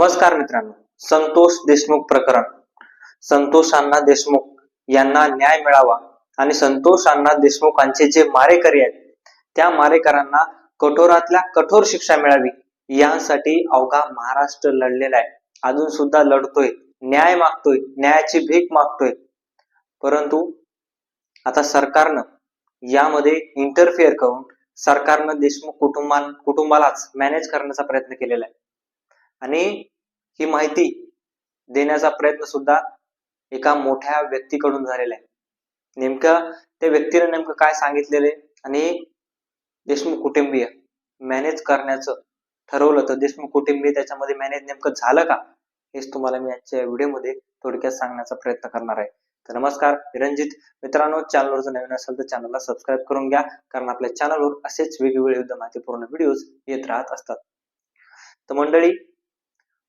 नमस्कार मित्रांनो. संतोष देशमुख प्रकरण. संतोष अण्णा देशमुख यांना न्याय मिळावा आणि संतोष अण्णा देशमुखांचे जे मारेकरी आहेत त्या मारेकरांना कठोरातल्या कठोर शिक्षा मिळावी यासाठी अवघा महाराष्ट्र लढलेला आहे. अजून सुद्धा लढतोय न्याय मागतोय न्यायाची भीक मागतोय. परंतु आता सरकारनं यामध्ये इंटरफिअर करून सरकारनं देशमुख कुटुंबां कुटुंबालाच मॅनेज करण्याचा प्रयत्न केलेला आहे. आणि ही माहिती देण्याचा प्रयत्न सुद्धा एका मोठ्या व्यक्तीकडून झालेला आहे. नेमकं त्या व्यक्तीने नेमकं काय सांगितलेले आणि देशमुख कुटुंबीय मॅनेज करण्याचं ठरवलं तर देशमुख कुटुंबीय त्याच्यामध्ये मॅनेज नेमकं झालं का? हेच तुम्हाला मी आजच्या व्हिडिओमध्ये थोडक्यात सांगण्याचा प्रयत्न करणार आहे. तर नमस्कार मी मित्रांनो चॅनलवर जर नवीन असेल तर चॅनलला सबस्क्राईब करून घ्या कारण आपल्या चॅनलवर असेच वेगवेगळे युद्ध माहितीपूर्ण व्हिडिओज येत राहत असतात. तर मंडळी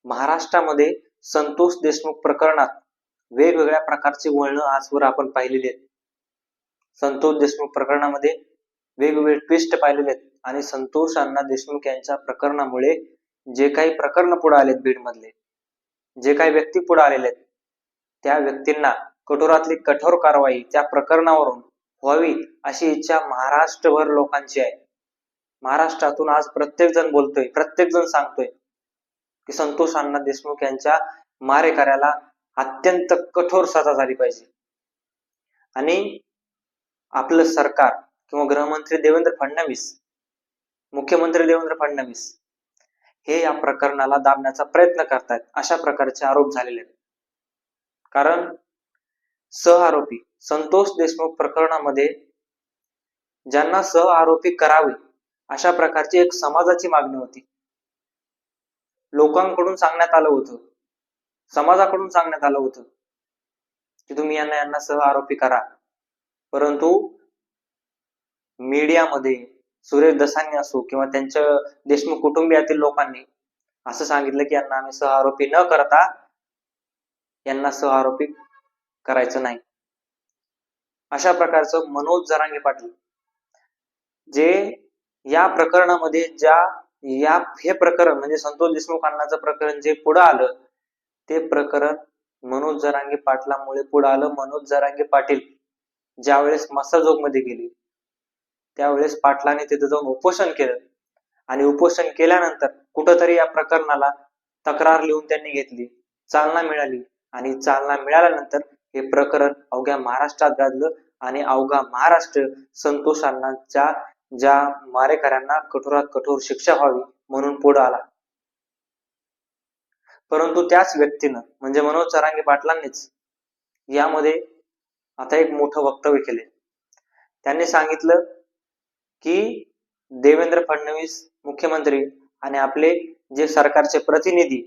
महाराष्ट्रामध्ये संतोष देशमुख प्रकरणात वेगवेगळ्या प्रकारची वळणं आजवर आपण पाहिलेली आहेत. संतोष देशमुख प्रकरणामध्ये वेगवेगळे ट्विस्ट पाहिलेले आहेत आणि संतोष अण्णा देशमुख यांच्या प्रकरणामुळे जे काही प्रकरण पुढे आलेत बीडमधले जे काही व्यक्ती पुढे आलेले आहेत त्या व्यक्तींना कठोरातली कठोर कारवाई त्या प्रकरणावरून व्हावी अशी इच्छा महाराष्ट्रभर लोकांची आहे. महाराष्ट्रातून आज प्रत्येक जण बोलतोय प्रत्येक जण सांगतोय की संतोष अण्णा देशमुख यांच्या मारेकऱ्याला अत्यंत कठोर सजा झाली पाहिजे. आणि आपलं सरकार किंवा गृहमंत्री देवेंद्र फडणवीस मुख्यमंत्री देवेंद्र फडणवीस हे या प्रकरणाला दाबण्याचा प्रयत्न करतायत अशा प्रकारचे आरोप झालेले आहेत. कारण सह आरोपी संतोष देशमुख प्रकरणामध्ये ज्यांना सह आरोपी करावे अशा प्रकारची एक समाजाची मागणी होती लोकांकडून सांगण्यात आलं होतं. समाजाकडून सांगण्यात आलं होतं. की तुम्ही यांना यांना सह आरोपी करा. परंतु मीडियामध्ये सुरेश दसांनी असो किंवा त्यांच्या देशमुख कुटुंबियातील लोकांनी असं सांगितलं की यांना आम्ही सह आरोपी न करता यांना सह आरोपी करायचं नाही. अशा प्रकारचं मनोज जरांगे पाटील जे या प्रकरणामध्ये ज्या या हे प्रकरण म्हणजे संतोष देशमुख अण्णाचं प्रकरण जे पुढे आलं ते प्रकरण मनोज जरांगे पाटलामुळे पुढे आलं. मनोज जरांगे पाटील ज्यावेळेस मसाजोगमध्ये गेली त्यावेळेस पाटलाने तिथे जाऊन उपोषण केलं. आणि उपोषण केल्यानंतर कुठंतरी या प्रकरणाला तक्रार लिहून त्यांनी घेतली चालना मिळाली. आणि चालना मिळाल्यानंतर हे प्रकरण अवघ्या महाराष्ट्रात गाजलं आणि अवघा महाराष्ट्र संतोष अण्णांच्या ज्या मारेकऱ्यांना कठोरात कठोर शिक्षा व्हावी म्हणून पुढे आला. परंतु त्याच व्यक्तीनं म्हणजे मनोज चरांगे पाटलांनीच यामध्ये आता एक मोठं वक्तव्य केले. त्यांनी सांगितलं की देवेंद्र फडणवीस मुख्यमंत्री आणि आपले जे सरकारचे प्रतिनिधी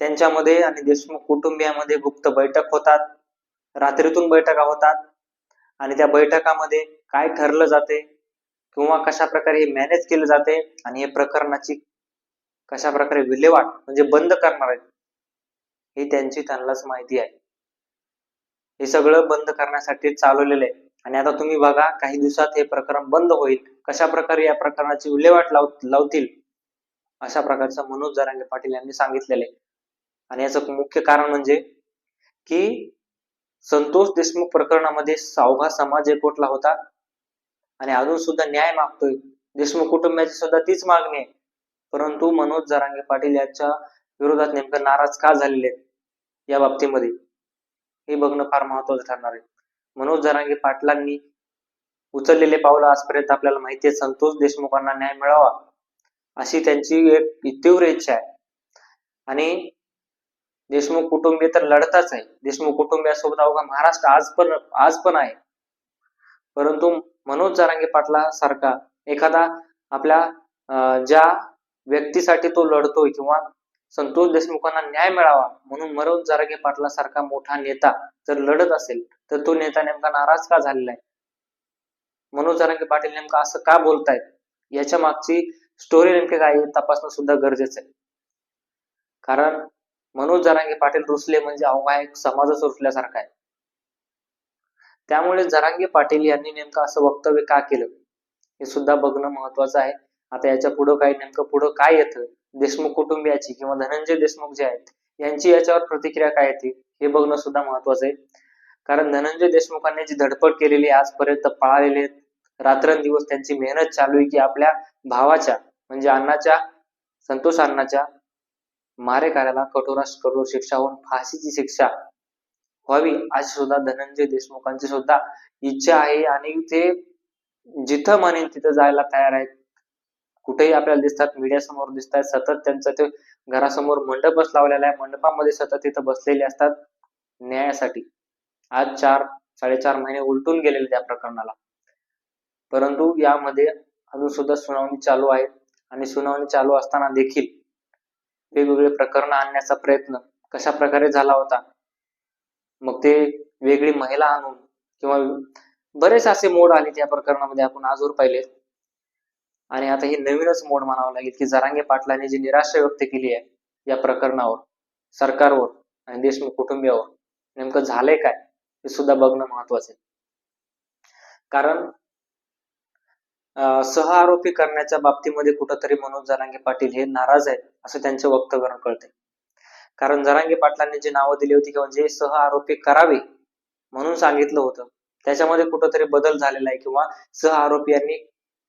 त्यांच्यामध्ये आणि देशमुख कुटुंबियामध्ये गुप्त बैठक होतात रात्रीतून बैठका होतात आणि त्या बैठकामध्ये काय ठरलं जाते किंवा कशा प्रकारे हे मॅनेज केलं जाते आणि हे प्रकरणाची कशा प्रकारे विल्हेवाट म्हणजे बंद करणार आहेत ही त्यांची त्यांनाच माहिती आहे. हे सगळं बंद करण्यासाठी चालवलेलं आहे. आणि आता तुम्ही बघा काही दिवसात हे प्रकरण बंद होईल. कशा प्रकारे या प्रकरणाची विल्हेवाट लाव लावतील? अशा प्रकारचं मनोज जरांगे पाटील यांनी सांगितलेलं आहे. आणि याचं मुख्य कारण म्हणजे की संतोष देशमुख प्रकरणामध्ये सावघा समाज एकवटला होता. आणि अजून सुद्धा न्याय मागतोय. देशमुख कुटुंबाची सुद्धा तीच मागणी आहे. परंतु मनोज जरांगे पाटील यांच्या विरोधात नेमकं नाराज का झालेले आहेत? या बाबतीमध्ये हे बघणं फार महत्वाचं ठरणार आहे. मनोज जरांगे पाटलांनी उचललेले पावलं आजपर्यंत आपल्याला माहिती आहे. संतोष देशमुखांना न्याय मिळावा अशी त्यांची एक तीव्र इच्छा आहे. आणि देशमुख कुटुंबीय तर लढताच आहे. देशमुख कुटुंबियासोबत अवघा महाराष्ट्र आज पण आज पण आहे. परंतु मनोज जरांगे पाटला सारखा एखादा आपल्या अं, ज्या व्यक्तीसाठी तो लढतोय किंवा संतोष देशमुखांना न्याय मिळावा म्हणून मनोज जारांगे पाटला सारखा मोठा नेता जर लढत असेल तर तो नेता नेमका नाराज का झालेला आहे? मनोज जरांगे पाटील नेमका असं का बोलतायत? याच्या मागची स्टोरी नेमकी काय आहे तपासणं सुद्धा गरजेचं आहे. कारण मनोज जारांगे पाटील रुसले म्हणजे अवघा एक समाजच रुसल्यासारखा आहे. त्यामुळे जरांगे पाटील यांनी नेमकं असं वक्तव्य का केलं? हे सुद्धा बघणं महत्वाचं आहे. आता याच्या पुढं काय नेमकं पुढं काय येतं? देशमुख कुटुंबियाची किंवा धनंजय देशमुख जे आहेत यांची याच्यावर प्रतिक्रिया काय येते? हे बघणं सुद्धा महत्वाचं आहे. कारण धनंजय देशमुखांनी जी धडपड केलेली आजपर्यंत पळालेले रात्रंदिवस त्यांची मेहनत चालू आहे की आपल्या भावाच्या म्हणजे अण्णाच्या संतोष अण्णाच्या मारेकऱ्याला कठोरास कठोर शिक्षा होऊन फाशीची शिक्षा व्हावी अशी सुद्धा धनंजय देशमुखांची सुद्धा इच्छा आहे. आणि ते जिथं म्हणेन तिथं जायला तयार आहेत. कुठेही आपल्याला दिसतात मीडिया समोर दिसतात सतत त्यांचं ते घरासमोर मंडपच लावलेला आहे. मंडपामध्ये सतत तिथं बसलेले असतात न्यायासाठी. आज चार साडेचार महिने उलटून गेलेले त्या प्रकरणाला. परंतु यामध्ये अजून सुद्धा सुनावणी चालू आहे. आणि सुनावणी चालू असताना देखील वेगवेगळे प्रकरण आणण्याचा प्रयत्न कशा प्रकारे झाला होता मग ते वेगळी महिला आणून किंवा बरेच असे मोड आले त्या प्रकरणामध्ये आपण आजवर पाहिले. आणि आता हे नवीनच मोड म्हणावं लागेल की जरांगे पाटलांनी जी निराशा व्यक्त केली आहे या प्रकरणावर सरकारवर आणि देशमुख कुटुंबियावर नेमकं झालंय काय हे सुद्धा बघणं महत्वाचं आहे. कारण सह आरोपी करण्याच्या बाबतीमध्ये कुठंतरी मनोज जरांगे पाटील हे नाराज आहेत असं त्यांच्या वक्तव्यावरून कळते कारण जरांगे पाटलांनी जी नावं दिली होती किंवा जे सह आरोपी करावे म्हणून सांगितलं होतं त्याच्यामध्ये कुठंतरी बदल झालेला आहे किंवा सह आरोपी यांनी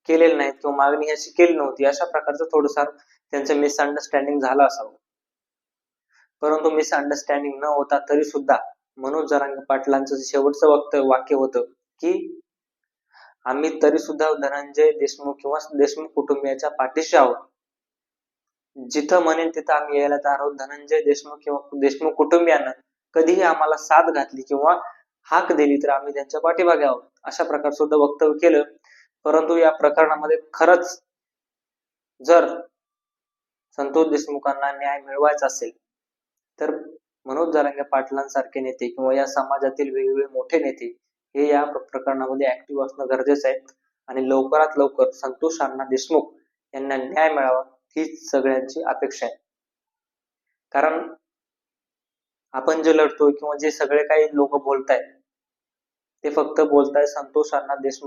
केलेले नाहीत किंवा मागणी अशी केली नव्हती अशा प्रकारचं थोडंसं त्यांचं मिसअंडरस्टँडिंग झालं असावं. परंतु मिसअंडरस्टँडिंग न होता तरी सुद्धा मनोज जरांगे पाटलांचं शेवटचं वक्तव्य वाक्य होतं की आम्ही तरी सुद्धा धनंजय देशमुख किंवा देशमुख कुटुंबियाच्या पाठीशी आहोत. जिथं म्हणेन तिथं आम्ही यायला तयार आहोत. धनंजय देशमुख किंवा देशमुख कुटुंबियांना कधीही आम्हाला साथ घातली किंवा हाक दिली तर आम्ही त्यांच्या पाठीमागे आहोत. अशा प्रकार सुद्धा वक्तव्य केलं. परंतु या प्रकरणामध्ये खरंच जर संतोष देशमुखांना न्याय मिळवायचा असेल तर मनोज जरांगे पाटलांसारखे नेते किंवा या समाजातील वेगवेगळे मोठे नेते हे या प्रकरणामध्ये ऍक्टिव्ह असणं गरजेचं आहे. आणि लवकरात लवकर संतोष अण्णा देशमुख यांना न्याय मिळावा हीच सगळ्यांची अपेक्षा आहे. कारण आपण जे लढतोय किंवा जे सगळे काही लोक बोलतायत ते फक्त बोलताय संतोष अण्णा देशमुख